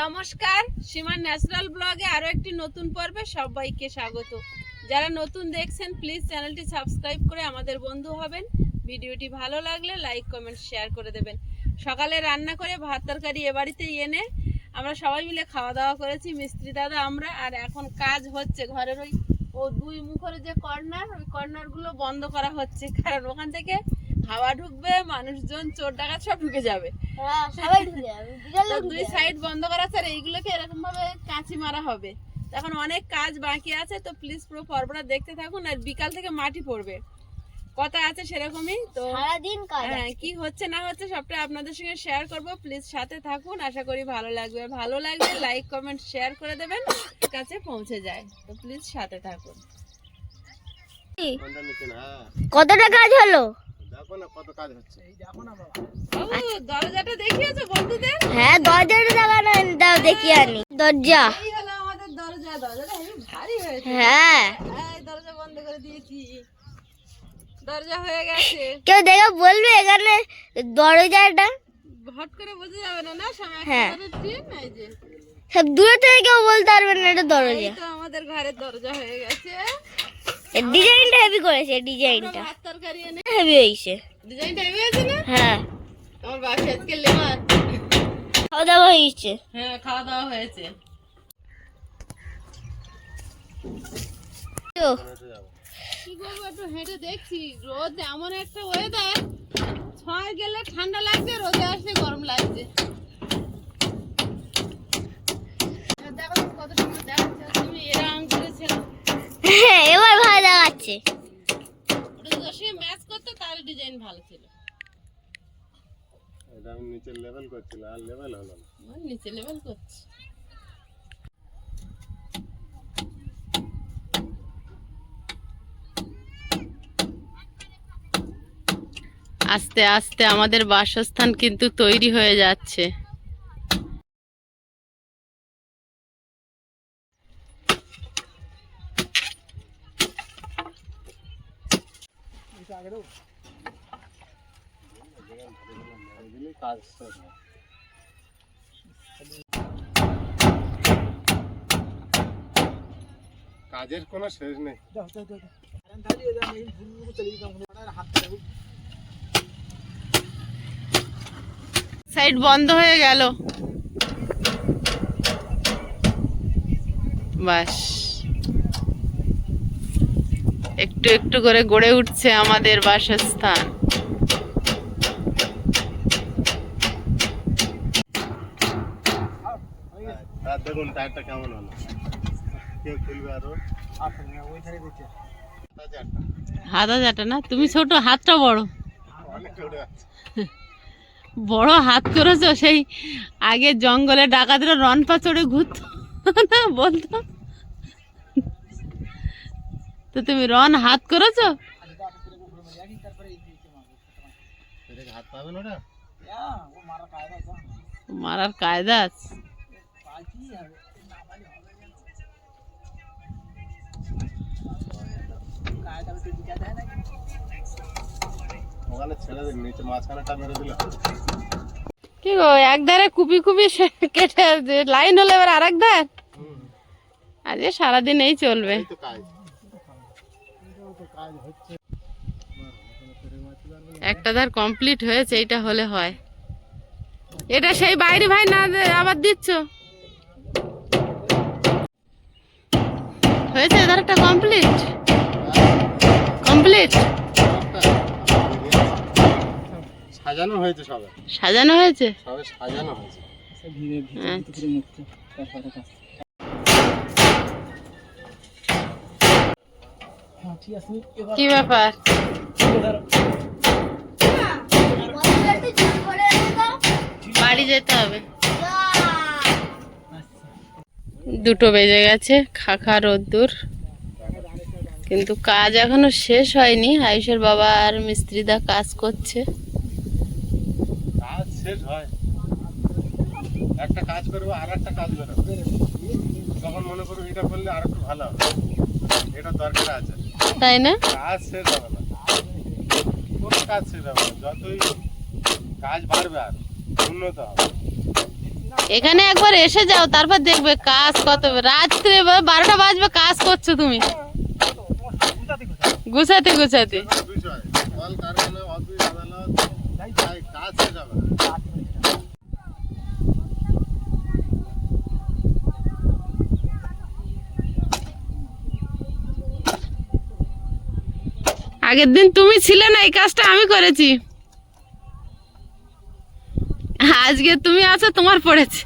নমস্কার সীমার ন্যাচারাল ব্লগে আরও একটি নতুন পর্বে সবাইকে স্বাগত। যারা নতুন দেখছেন প্লিজ চ্যানেলটি সাবস্ক্রাইব করে আমাদের বন্ধু হবেন। ভিডিওটি ভালো লাগলে লাইক কমেন্ট শেয়ার করে দেবেন। সকালে রান্না করে ভাত তরকারি এ এনে আমরা সবাই মিলে খাওয়া দাওয়া করেছি, মিস্ত্রি দাদা, আমরা। আর এখন কাজ হচ্ছে ঘরের ওই ও দুই মুখের যে কর্নার, ওই কর্নারগুলো বন্ধ করা হচ্ছে। কারণ ওখান থেকে হাওয়া ঢুকবে, মানুষজন চোর ডাকাত সব ঢুকে যাবে। দুই সাইড বন্ধ করা আর এইগুলোকে এরকম ভাবে কাঁচি মারা হবে। এখন অনেক কাজ বাকি আছে তো প্লিজ পুরো পর্বটা দেখতে থাকুন আর বিকাল থেকে মাটি পড়বে। কথা আছে সেরকমই তো সারাদিন হ্যাঁ কি হচ্ছে না হচ্ছে সবটা আপনাদের সঙ্গে শেয়ার করব। প্লিজ সাথে থাকুন আশা করি ভালো লাগবে। ভালো লাগলে লাইক কমেন্ট শেয়ার করে দেবেন কাছে পৌঁছে যায়। তো প্লিজ সাথে থাকুন। কতটা কাজ হলো? দেখো না কত কাজ হচ্ছে। বাবু। দরজাটা দেখিয়েছো বন্ধুদের? হ্যাঁ দরজাটা দেখানো দাও দেখি আনি। দরজা। এই হলো আমাদের দরজা দরজাটা হেবি ভারী হয়েছে। হ্যাঁ। এই দরজা বন্ধ করে দিয়েছি। দরজা হয়ে গেছে। কেউ দেখে বলবে এখানে দরজাটা? হট করে বোঝা যাবে না না সময়? হ্যাঁ। ট্রেন এই যে। সব দূরে থেকে কেউ বলতে পারবে না এটা এই দরজা তো আমাদের ঘরের দরজা হয়ে গেছে। ডিজাইনটা হেভি করেছে ডিজাইনটা তরকারি এনে হেভি হয়েছে। ডিজাইনটা হেভি হয়েছে না? হ্যাঁ। আমার বাসে আজকে লেবার। খাওয়া দাওয়া হয়েছে। হ্যাঁ খাওয়া দাওয়া হয়েছে। তো কি করব একটু হেঁটে দেখছি। রোদ এমন একটা ওয়েদার ছয় গেলে ঠান্ডা লাগছে রোদে আসলে গরম লাগছে দেখো তো কত সুন্দর দেখাচ্ছে তুমি এরকম করেছিল হ্যাঁ এবার ভালো ম্যাচ করতো তাহলে ডিজাইন ভালো ছিল। এটা আমি নিচে লেভেল করছিলাম আর লেভেল হলো না। নিচে লেভেল করছি। আস্তে আস্তে আমাদের বাসস্থান কিন্তু তৈরি হয়ে যাচ্ছে। কাজের কোনো শেষ নেই। সাইড বন্ধ হয়ে গেল। বাস। একটু একটু করে গড়ে উঠছে আমাদের বাসস্থান। আর দেখুন টায়ারটা কেমন হলো? কেউ খুলবে আরও? হাজারটা হাত না? তুমি ছোট হাতটা বড়। বড় হাত করেছ সেই আগে জঙ্গলে ডাকাতরা রন পা চড়ে ঘুরতো না বলতো? তো তুমি রন হাত করেছ? মারার কায়দা আছে। কি গো এক ধারে কুপি কুপি কেটে লাইন হলো এবার আর এক ধার? হুম, আজকে সারাদিন এই চলবে। একটা ধার কমপ্লিট হয়েছে এটা হলে হয়। এটা সেই বাইরে ভাই না আবার দিচ্ছ? হয়েছে ধারটা কমপ্লিট কমপ্লিট সাজানো হয়েছে সবে। সাজানো হয়েছে? সবে সাজানো হয়েছে। কি ব্যাপার? বাড়ি যেতে হবে। দুটো বেজে গেছে খাখা রোদ্দুর। কিন্তু কাজ এখনও শেষ হয়নি। আয়ুষের বাবা আর মিস্ত্রিদা কাজ করছে। কাজ শেষ হয়। একটা কাজ করব আর একটা কাজ বেরোবে তখন মনে করব এটা করলে আর একটু ভালো হবে। এটা দরকার আছে। তাই না? কাজ শেষ হবে না। কোনো কাজ শেষ হবে না। যতই কাজ বাড়বে আর উন্নত হবে। এখানে একবার এসে যাও তারপর দেখবে কাজ কত রাত্রে বারোটা বাজবে কাজ করছ তুমি। গুছাতে গুছাতে। কাজ শেষ হবে না। আগের দিন তুমি ছিলে না এই কাজটা আমি করেছি। আজকে তুমি আছো তোমার পড়েছে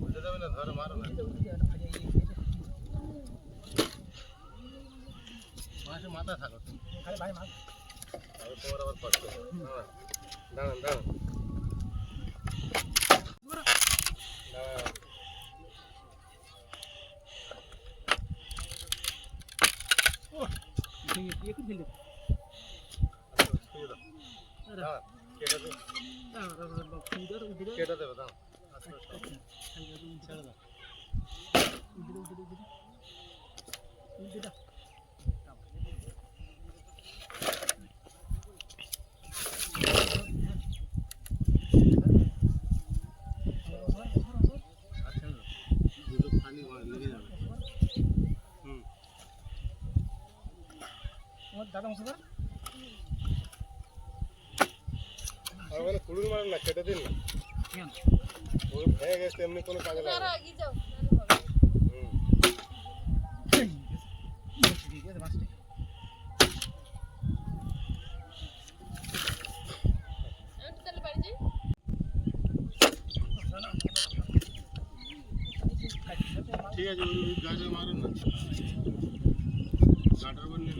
বুঝতে যাবে না ধরে মারো না মাসে মাথা থাকো তুমি তাহলে তোমার আবার কষ্ট হবে। দাঁড়ান, দাঁড়ান কেটে দেবো। দাঁড়ান। ছেড়ে দাও। আচ্ছা, দুটো ফালি ঘরে লেগে যাবে। হুম। আর ওখানে কুড়ুর মারেন না, কেটে দিন না। ওই ভেঙে গেছে, এমনি কোনো কাজে লাগে না। হুম। ঠিক আছে ওই ওই গাছে মারুন না গাটার উপর নিন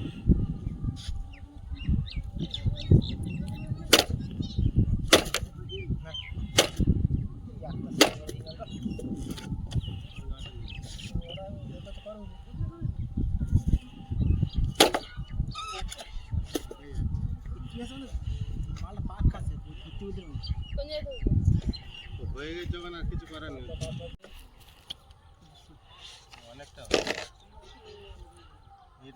তো হয়ে গেছে ওখানে আর কিছু করার নেই অনেকটা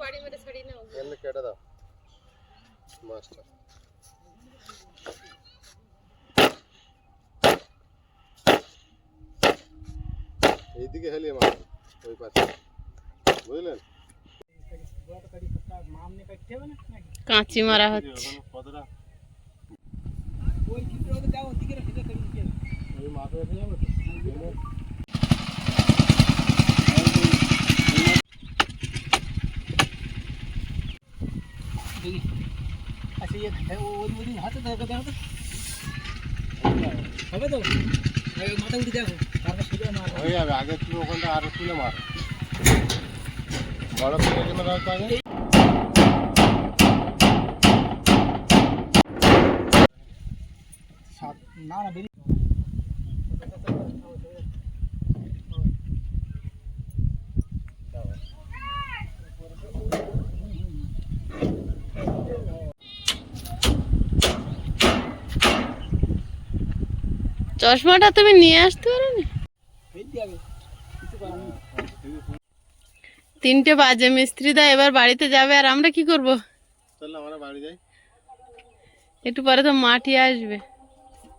থেকে নুন দেখি এমনি কেটে দাও মাছটা এইদিকে হেলিয়ে মাছ ওই পাশে বুঝলেন কাঁচি মারা হচ্ছে ওখানে কতটা ওই মাথা রেখে যাবে তো জেলে- হবে তো মাথা উঠে দেখো তারপর সোজা মার হয়ে যাবে, আগে তুলে ওখানটা আরও তুলে মার। বড় কেন রাখতে না না চশমাটা তুমি নিয়ে আসতে পারো তিনটে বাজে মিস্ত্রি দা এবার বাড়িতে যাবে আর আমরা কি করব? চল আমরা বাড়ি যাই। একটু পরে তো মাটি আসবে।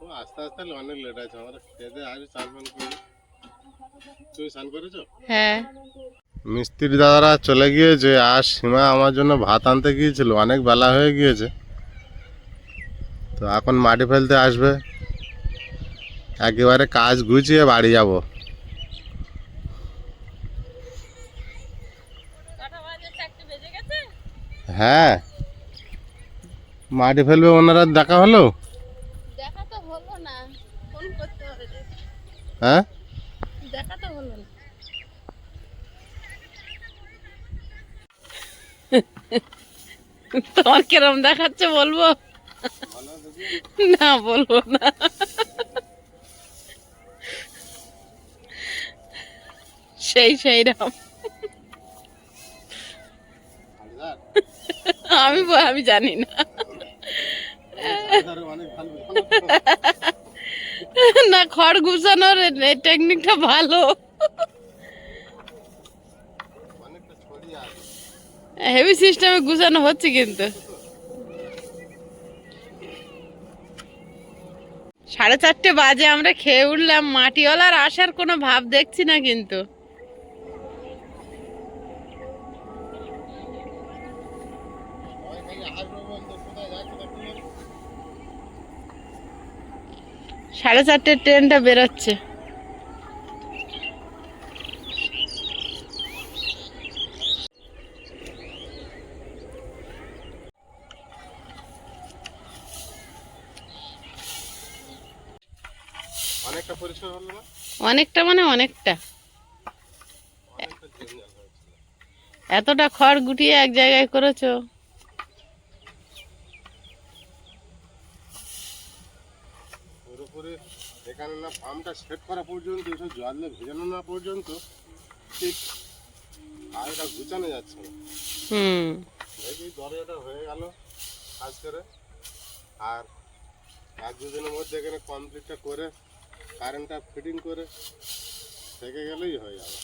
ও আস্তে আস্তে অনেক লেট আছে আমরা খেতে আসবে চান করি। তুমি স্নান করেছ? হ্যাঁ। মিস্ত্রি দাদারা চলে গিয়েছে আর সীমা আমার জন্য ভাত আনতে গিয়েছিল অনেক বেলা হয়ে গিয়েছে। তো এখন মাটি ফেলতে আসবে। একেবারে কাজ গুছিয়ে বাড়ি যাব। হ্যাঁ। মাটি ফেলবে ওনারা দেখা হলো। হ্যাঁ? তোমার কিরম দেখাচ্ছে বলব? না বলব না। সেই সেই আমি আমি জানি না। না, খড় গুছানোর টেকনিকটা ভালো। হেভি সিস্টেমে গুছানো হচ্ছে কিন্তু। সাড়ে চারটে বাজে, আমরা খেয়ে উঠলাম। মাটিওয়ালার আসার কোনো ভাব দেখছি না কিন্তু। সাড়ে চারটে ট্রেনটা বেরোচ্ছে। অনেকটা মানে অনেকটা। এতটা খড় গুটিয়ে এক জায়গায় করেছ পুরোপুরি এখানে না সেট করা পর্যন্ত এসব জলে ভেজানো না পর্যন্ত ঠিক আয়টা গুছানো যাচ্ছে না। হুম। দেখি দরজাটা হয়ে গেল কাজ করে। আর এক দুদিনের মধ্যে এখানে কমপ্লিটটা করে কারেন্টটা ফিটিং করে থেকে গেলেই হয়ে যাবে।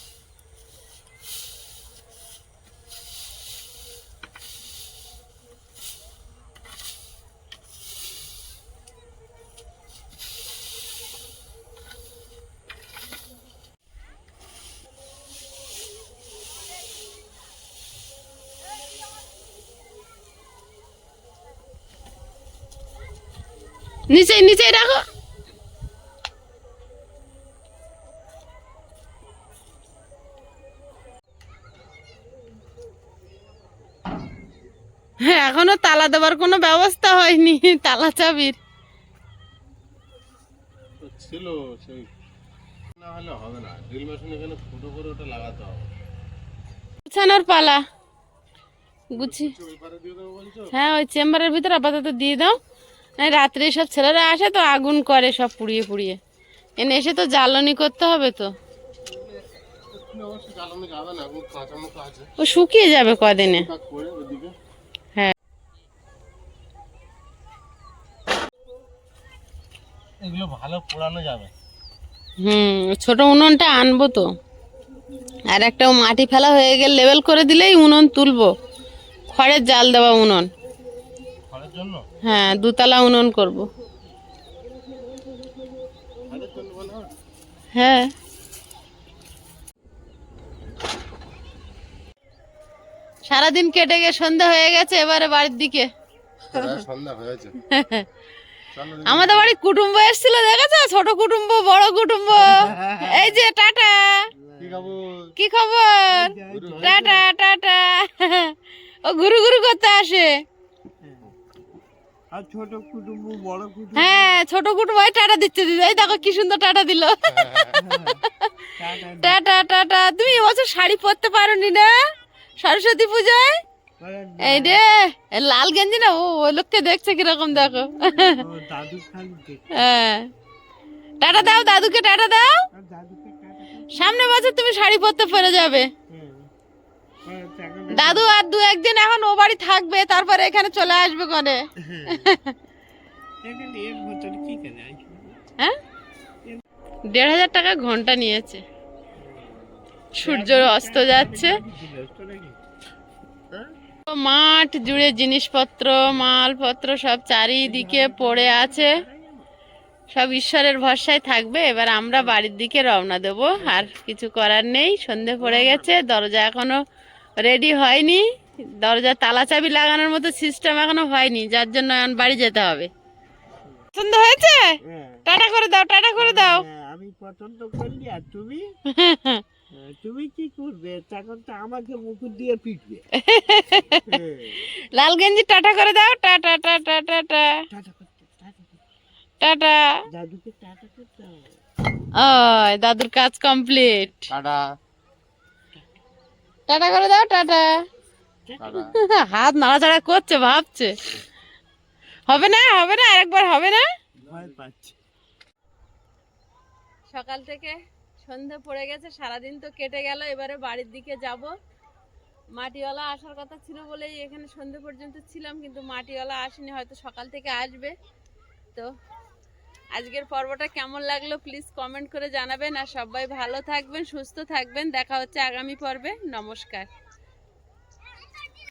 নিচে নিচে রাখো হ্যাঁ এখনও তালা দেওয়ার কোনো ব্যবস্থা হয়নি তালা চাবির। তো ছিল সেই না হলে হবে না। ড্রিল মেশিন এখানে ফুটো করে ওটা লাগাতে হবে। গুছানোর পালা। গুছি হ্যাঁ ওই চেম্বারের ভিতরে আপাতত দিয়ে দাও। রাত্রে সব ছেলেরা আসে তো আগুন করে সব পুড়িয়ে পুড়িয়ে। এনে এসে তো জ্বালানি করতে হবে তো। ও শুকিয়ে যাবে কদিনে। হ্যাঁ। এগুলো ভালো পোড়ানো যাবে। হুম ছোট উনুনটা আনব তো। আর একটা মাটি ফেলা হয়ে গেলে লেবেল করে দিলেই উনুন তুলবো। খড়ের জাল দেওয়া উনুন। জন্য? হ্যাঁ দুতলা উনুন করব। হ্যাঁ। সারাদিন কেটে গিয়ে সন্ধ্যা হয়ে গেছে এবারে বাড়ির দিকে। সন্ধ্যা হয়েছে। আমাদের বাড়ি কুটুম্ব এসেছিল দেখেছ? ছোট কুটুম্ব বড় কুটুম্ব। এই যে টাটা। কি কি খবর? Tata tata. ও ঘুরু ঘুরু করতে আসে। আর ছোট কুটুম্ব বড় কুটুম্ব। হ্যাঁ ছোট কুটুম্ব ওই টাটা দিচ্ছে দিদি। এই দেখো কি সুন্দর টাটা দিল। টাটা টাটা তুমি এবছর শাড়ি পরতে পারোনি না? সরস্বতী পূজায়? এই রে লাল গেঞ্জি না? ও ওই লোককে দেখছে কীরকম দেখো। হ্যাঁ। টাটা দাও দাদুকে টাটা দাও। সামনে বছর তুমি শাড়ি পরতে পেরে যাবে। দাদু আর দু একদিন এখন ও বাড়ি থাকবে, তারপরে এখানে চলে আসবে কোনে। হ্যাঁ? দেড় হাজার টাকা ঘণ্টা নিয়েছে। সূর্য অস্ত যাচ্ছে। মাঠ জুড়ে জিনিসপত্র, মালপত্র সব চারিদিকে পড়ে আছে। সব ঈশ্বরের ভরসায় থাকবে। এবার আমরা বাড়ির দিকে রওনা দেব। আর কিছু করার নেই, সন্ধে পড়ে গেছে, দরজা এখনও রেডি হয়নি। দরজা তালা চাবি লাগানোর মতো সিস্টেম এখনও হয়নি যার জন্য এখন বাড়ি যেতে হবে। পছন্দ হয়েছে? হ্যাঁ। টাটা করে দাও টাটা করে দাও। হ্যাঁ, আমি পছন্দ করলি আর তুমি? তুমি কি করবে? তখন তো আমাকে মুকুট দিয়ে পিটবে। লাল গেঞ্জি টাটা করে দাও টাটা টাটা টাটা। টাটা দাদুকে টাটা করতে ওই দাদুর কাজ কমপ্লিট টাটা। টাটা করে দাও টাটা। হাত নাড়াচাড়া করছে ভাবছে। হবে না হবে না আরেকবার হবে না? সকাল থেকে সন্ধে পড়ে গেছে সারাদিন তো কেটে গেল এবারে বাড়ির দিকে যাব। মাটিওয়ালা আসার কথা ছিল বলেই এখানে সন্ধে পর্যন্ত ছিলাম কিন্তু মাটিওয়ালা আসেনি হয়তো সকাল থেকে আসবে। তো আজকের পর্বটা কেমন লাগল প্লিজ কমেন্ট করে জানাবেন আর সবাই ভালো থাকবেন সুস্থ থাকবেন দেখা হচ্ছে আগামী পর্বে নমস্কার।